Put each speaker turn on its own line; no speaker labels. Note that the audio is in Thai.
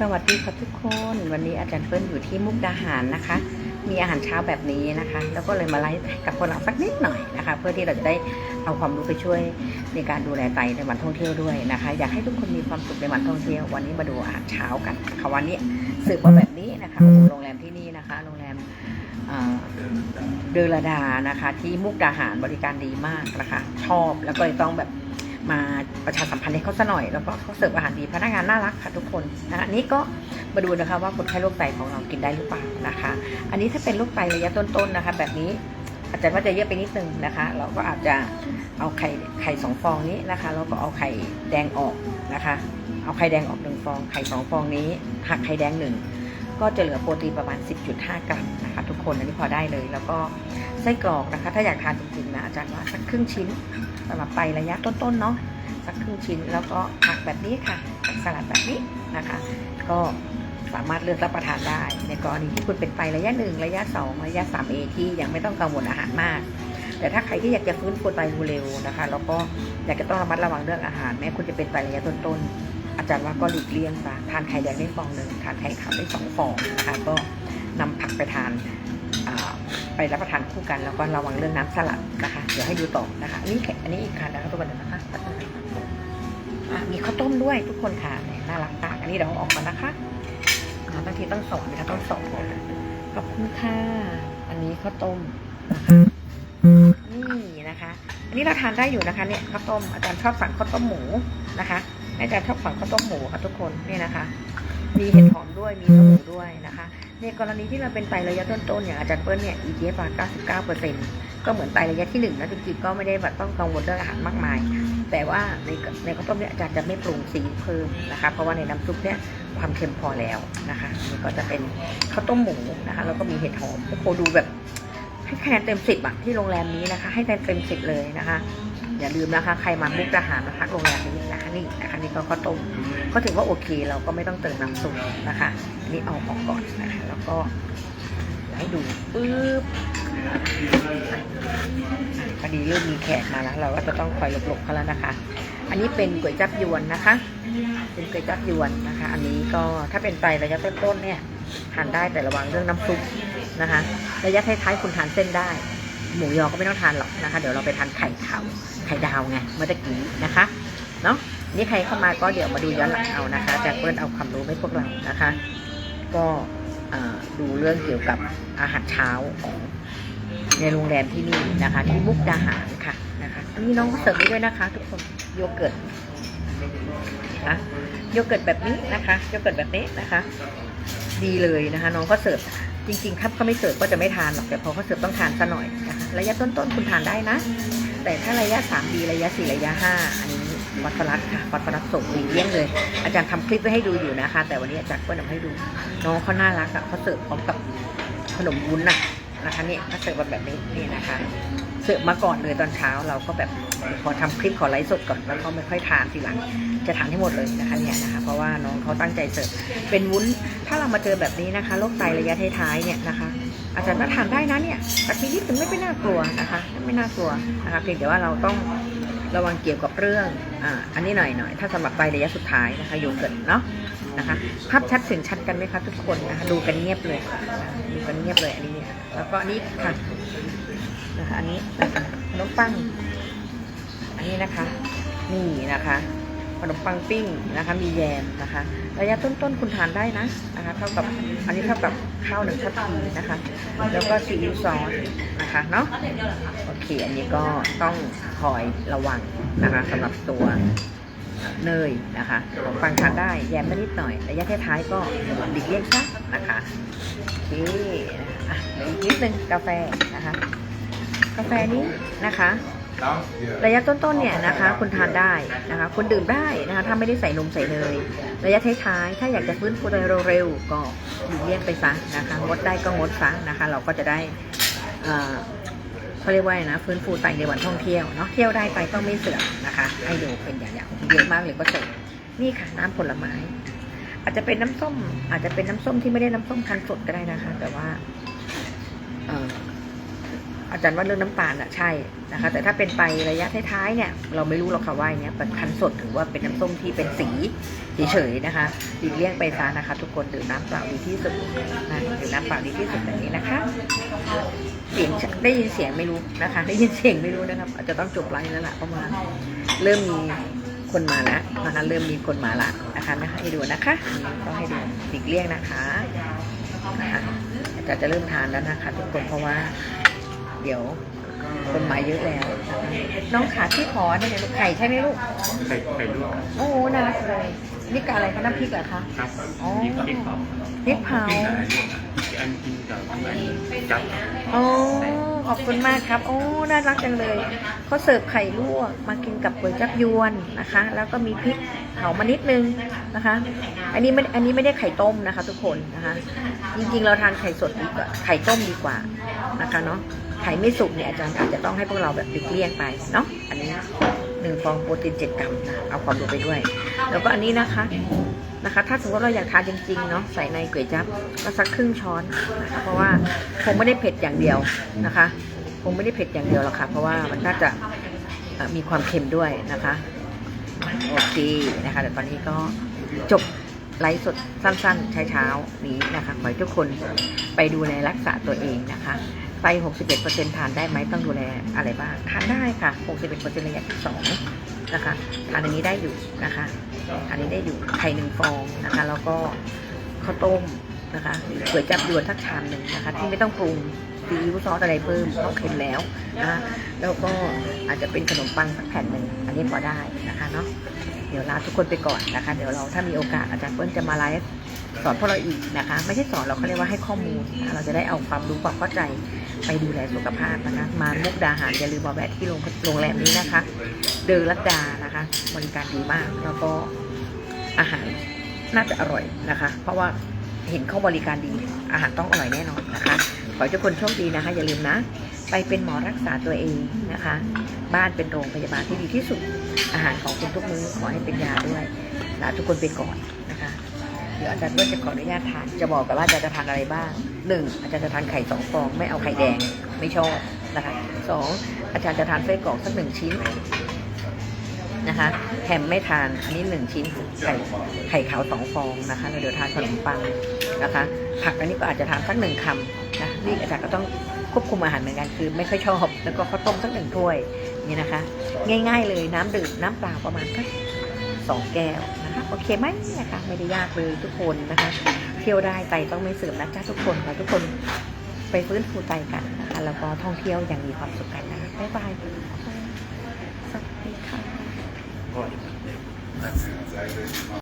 สวัสดีครับทุกคน วันนี้อาจารย์เปิ้ลอยู่ที่มุกดาหารนะคะ มีอาหารเช้าแบบนี้นะคะ แล้วก็เลยมาไลฟ์กับพวกเราสักนิดหน่อยนะคะ เพื่อที่เราจะได้เอาความรู้ไปช่วยในการดูแลไตในวันท่องเที่ยวด้วยนะคะ อยากให้ทุกคนมีความสุขในวันท่องเที่ยว วันนี้มาดูอาหารเช้ากันค่ะวันนี้สืบมาแบบนี้นะคะโรงแรมที่นี่นะคะ โรงแรมเดอราดานะคะ ที่มุกดาหารบริการดีมากนะคะ ชอบแล้วก็เลยต้องแบบ มาประชาสัมพันธ์ให้เขาซะหน่อย แล้วก็เขาเสิร์ฟอาหารดีพนักงานน่ารักค่ะทุกคนนะคะนี่ก็มาดูนะคะว่าคนไข้โรคไตของเรากินได้หรือเปล่านะคะ อันนี้ถ้าเป็นโรคไตระยะต้นๆนะคะ แบบนี้อาจจะว่าจะเยอะไปนิดนึงนะคะ เราก็อาจจะเอาไข่ไข่สองฟองนี้นะคะแล้วก็เอาไข่แดงออกนะคะ เอาไข่แดงออกหนึ่งฟอง ไข่สองฟองนี้หักไข่แดงหนึ่งก็จะเหลือโปรตีนประมาณ 10.5 กรัมนะคะทุกคนอันนี้พอได้เลย แล้วก็ไส้กรอกนะคะ ถ้าอยากทานจริงๆนะอาจารย์ว่าสักครึ่งชิ้นำหรับไประยะต้นๆเนาะสักครึ่งชิ้นแล้วก็ผักแบบนี้ค่ะผักสลัดแบบนี้นะคะ ก็สามารถเลือกรับประทานได้ ในกรณีที่คุณเป็นไประยะหนึ่งระยะสองระยะสามเอที่ยังไม่ต้องกังวลอาหารมาก แต่ถ้าใครที่อยากจะฟื้นฟูไตเร็วนะคะ แล้วก็อยากจะต้องระมัดระวังเรื่องอาหารแม้คุณจะเป็นไประยะต้นๆอาจารย์ว่าก็หลีกเลี่ยงซะทานไข่แดงได้ฟองหนึ่งทานไข่ขาวได้สองฟองนะคะก็นำผักไปทาน ไปรับประทานคู่กันแล้วก็ระวังเรื่องน้ำสลัดนะคะ เดี๋ยวให้ดูต่อนะคะนี่อันนี้อีกคันนะคะทุกคนนะคะมีข้าวต้มด้วยทุกคนค่ะเนี่ยน่ารักมากอันนี้เดี๋ยวอาออกมานะคะบางทีต้องสอนนะคะต้องสอนขอบคุณค่ะอันนี้ข้าวต้มนะคะนี่นะคะ อันนี้เราทานได้อยู่นะคะเนี่ยข้าวต้มอาจารย์ชอบสั่งข้าวต้มหมูนะคะอาจารย์ชอบสั่งข้าวต้มหมูค่ะทุกคนนี่นะคะ มีเห็ดหอมด้วยมีเนื้อหมูด้วยนะคะในกรณีที่เราเป็นไตระยะต้นๆอย่างอาจารย์เปิ้ลเนี่ย EGF 99%ก็เหมือนไตระยะที่หนึ่งนะจริงๆก็ไม่ได้แบบต้องกังวลเรื่องอาหารมากมาย แต่ว่าในในข้าวต้มเนี่ยอาจารย์จะไม่ปรุงสีเพิ่มนะคะ เพราะว่าในน้ำซุปเนี่ยความเค็มพอแล้วนะคะนี่ก็จะเป็นข้าวต้มหมูนะคะแล้วก็มีเห็ดหอมโอ้โหดูแบบให้คะแนนเต็มสิบอะที่โรงแรมนี้นะคะ ให้คะแนนเต็มสิบเลยนะคะ อย่าลืมนะคะ ใครมามุกดาหารมาพักโรงแรมนี้ นี่นะคะนี่ก็ข้าวต้มก็ถือว่าโอเค เราก็ไม่ต้องเติมน้ำซุปนะคะ นี่เอาออกก่อนนะคะแล้วก็ให้ดูปึ๊บพอดีเริ่มมีแขกมาแล้ว เราก็จะต้องคอยหลบๆเขาแล้วนะคะ อันนี้เป็นก๋วยจับยวนนะคะ เป็นก๋วยจับยวนนะคะ อันนี้ก็ถ้าเป็นไตระยะต้นๆเนี่ยทานได้แต่ระวังเรื่องน้ำซุปนะคะ ระยะท้ายๆคุณทานเส้นได้ หมูยอก็ไม่ต้องทานหรอกนะคะ เดี๋ยวเราไปทานไข่ขาวไข่ดาวไงเมื่อกี้นะคะ เนาะ นี่ใครเข้ามาก็เดี๋ยวมาดูย้อนหลังเอานะคะจากเปิ้ลเอาความรู้ให้พวกเรานะคะ ก็ดูเรื่องเกี่ยวกับอาหารเช้าของในโรงแรมที่นี่นะคะ ที่มุกดาหารค่ะนะคะอันนี้น้องก็เสิร์ฟไว้ด้วยนะคะ ทุกคนโยเกิร์ตนะโยเกิร์ตแบบนี้นะคะโยเกิร์ตแบบนี้นะคะ ดีเลยนะคะ น้องก็เสิร์ฟจริงๆถ้าเขาไม่เสิร์ฟก็จะไม่ทานหรอกแต่พอเขาเสิร์ฟต้องทานซะหน่อยนะคะระยะต้นๆคุณทานได้นะ แต่ถ้าระยะ 3 ดีระยะ 4 ระยะ 5 อัน นี้ฟอสฟอรัสค่ะฟอสฟอรัสส่งหลีเลี่ยงเลย อาจารย์ทำคลิปไว้ให้ดูอยู่นะคะ แต่วันนี้อาจารย์ก็นำให้ดู น้องเขาน่ารักอะเขาเสิร์ฟพร้อมกับขนมวุ้นน่ะนะคะเนี่ยเขาเสิร์ฟแบบนี้นี่นะคะเสิร์ฟมาก่อนเลยตอนเช้าเราก็แบบขอทำคลิปขอไลฟ์สดก่อนแล้วเขาไม่ค่อยทานทีหลัง จะทานให้หมดเลยนะคะเนี่ยนะคะ เพราะว่าน้องเขาตั้งใจเสิร์ฟเป็นวุ้น ถ้าเรามาเจอแบบนี้นะคะโรคไตระยะท้ายๆเนี่ยนะคะ อาจารย์ก็ทานได้นะเนี่ยแต่ทีนี้ถึงไม่เป็นน่ากลัวนะคะ ไม่น่ากลัวนะคะเพียงแต่ว่าเราต้อง ระวังเกี่ยวกับเรื่องอ่าอันนี้หน่อยหน่อยถ้าสำหรับไประยะสุดท้ายนะคะโยเกิร์ตเนาะนะคะภาพชัดเสียงชัดกันไหมคะทุกคนนะคะดูกันเงียบเลยดูกันเงียบเลยอันนี้เนี่ยแล้วก็อันนี้ค่ะนะคะอันนี้ขนมปังอันนี้นะคะ นี่นะคะ ขนมปังปิ้งนะคะ มีแยมนะคะ ระยะต้นๆคุณทานได้นะนะคะ เท่ากับอันนี้เท่ากับข้าวหนึ่งทัพพีนะคะ แล้วก็ซีอิ๊วซอสนะคะเนาะโอเค อันนี้ก็ต้องคอยระวังนะคะสำหรับตัวเนยนะคะขนมปังทานได้แยมไม่นิดหน่อย ระยะท้ายๆก็หลีกเลี่ยงซะนะคะโอเคอะเดี๋ยวอีกนิดนึงกาแฟนะคะ กาแฟนี้นะคะ ระยะต้นๆเนี่ยนะคะคุณทานได้นะคะคุณดื่มได้นะคะถ้าไม่ได้ใส่นมใส่เนยระยะท้ายๆถ้าอยากจะฟื้นฟูโดยเร็วๆก็หลีกเลี่ยงไปซะนะคะงดได้ก็งดซะนะคะ เราก็จะได้เขาเรียกว่านะฟื้นฟูไตในวันท่องเที่ยวเนาะเที่ยวได้ไปต้องไม่เสื่อมนะคะให้ดูเป็นอย่างอย่างเยอะมากเลยก็เสร็จนี่ค่ะน้ำผลไม้ อาจจะเป็นน้ำส้ม อาจจะเป็นน้ำส้มที่ไม่ได้น้ำส้มคั้นสดก็ได้นะคะ แต่ว่า เออ อาจารย์ว่าเรื่องน้ำตาลอะใช่นะคะ แต่ถ้าเป็นไประยะท้ายๆเนี่ย เราไม่รู้หรอกค่ะว่านเนี่ยเป็นคันสดหรือว่าเป็นน้ำส้มที่เป็นสีเฉยๆนะคะหลีกเลี่ยงไปซะนะคะ ทุกคนดื่มน้ำเปล่าดีที่สุดนะดื่มน้ำเปล่าดีที่สุดแบบนี้นะคะเสียงได้ยินเสียงไม่รู้นะคะ ได้ยินเสียงไม่รู้นะครับ อาจจะต้องจบไลฟ์แล้วล่ะเพราะว่าเริ่มมีคนมาแล้วนะคะเริ่มมีคนมาละนะคะนะคะให้ดูนะคะต้องให้ดูหลีกเลี่ยงนะคะนะคะอาจารย์จะเริ่มทานแล้วนะคะ ทุกคนเพราะว่า เดี๋ยวคนมาเยอะแล้วนะคะน้องขาที่ขอเนี่ยลูกไข่ใช่ไหมลูก
ไข่ไข่ลวก
โอ้โหน่ารักเลย นี่กับอะไรคะน้ำพริกเหรอคะ
ครับ
อ๋อ
นี่พริกเผา
พริกเผา
พริกอะไรลวกอะอันกินกับอันจับ
โอ้ขอบคุณมากครับ โอ้น่ารักจังเลยเขาเสิร์ฟไข่ลวกมากินกับก๋วยจับยวนนะคะ แล้วก็มีพริกเผามานิดนึงนะคะ อันนี้ไม่อันนี้ไม่ได้ไข่ต้มนะคะ ทุกคนนะคะ จริงๆเราทานไข่สดดีกว่าไข่ต้มดีกว่านะคะเนาะ ไข่ไม่สุกเนี่ยอาจารย์อาจจะต้องให้พวกเราแบบหลีกเลี่ยงไปเนาะอันนี้หนึ่งฟองโปรตีนเจ็ดกรัมนะเอาความรู้ไปด้วย แล้วก็อันนี้นะคะนะคะ ถ้าสมมติเราอยากทานจริงๆเนาะใส่ในก๋วยจั๊บก็สักครึ่งช้อนนะคะเพราะว่าคงไม่ได้เผ็ดอย่างเดียวนะคะ คงไม่ได้เผ็ดอย่างเดียวหรอกค่ะ เพราะว่ามันน่าจะมีความเค็มด้วยนะคะโอเคนะคะเดี๋ยวตอนนี้ก็จบไลฟ์สดสั้นๆเช้าๆนี้นะคะขอให้ทุกคนไปดูแลรักษาตัวเองนะคะ ไต61%ทานได้ไหมต้องดูแลอะไรบ้างทานได้ค่ะ 61%ระยะที่2นะคะทานอันนี้ได้อยู่นะคะทานอันนี้ได้อยู่ไข่หนึ่งฟองนะคะ แล้วก็ข้าวต้มนะคะก๋วยจับยวนทักชามหนึ่งนะคะ ที่ไม่ต้องปรุงซีอิ๊วซอสอะไรเพิ่มเพราะเค็มแล้วนะคะแล้วก็อาจจะเป็นขนมปังสักแผ่นหนึ่งอันนี้พอได้นะคะเนาะเดี๋ยวลาทุกคนไปก่อนนะคะ เดี๋ยวเราถ้ามีโอกาสอาจารย์เปิ้ลจะมาไลฟ์ สอนพวกเราอีกนะคะ ไม่ใช่สอนเราเขาเรียกว่าให้ข้อมูล เราจะได้เอาความรู้ความเข้าใจไปดูแลสุขภาพนะคะ มามุกดาหารอย่าลืมมาแวะที่โรงงแรมนี้นะคะ เดอรัตดานะคะบริการดีมากแล้วก็อาหารน่าจะอร่อยนะคะ เพราะว่าเห็นเขาบริการดี อาหารต้องอร่อยแน่นอนนะคะ ขอให้ทุกคนโชคดีนะคะ อย่าลืมนะ ไปเป็นหมอรักษาตัวเองนะคะ บ้านเป็นโรงพยาบาลที่ดีที่สุด อาหารของคุณทุกมื้อขอให้เป็นยาด้วยลาทุกคนไปก่อน ดี๋ยวอาจารย์เบิ้ลจะขออนุญาตทาน จะบอกกันว่าอาจารย์จะทานอะไรบ้างหนึ่งอาจารย์จะทานไข่สองฟอง ไม่เอาไข่แดง ไม่ชอบนะคะสองอาจารย์จะทานไส้กรอกสักหนึ่งชิ้นนะคะแฮมไม่ทาน อันนี้หนึ่งชิ้น ไข่ไข่ขาวสองฟองนะคะแล้วเดี๋ยวทานขนมปังนะคะ ผักอันนี้ก็อาจจะทานสักหนึ่งคำนะนี่อาจารย์ก็ต้องควบคุมอาหารเหมือนกันคือไม่ค่อยชอบ แล้วก็ข้าวต้มสักหนึ่งถ้วยนี่นะคะ ง่าย ๆ เลยน้ำดื่มน้ำเปล่าประมาณสักสองแก้ว โอเคไหมนะคะไม่ได้ยากเลยทุกคนนะคะ เที่ยวได้ใจต้องไม่เสื่อมนะจ๊ะทุกคนค่ะทุกคนไปฟื้นฟูใจกันนะคะแล้วก็ท่องเที่ยวอย่างมีความสุขกันนะบ๊ายบายสวัสดีค่ะ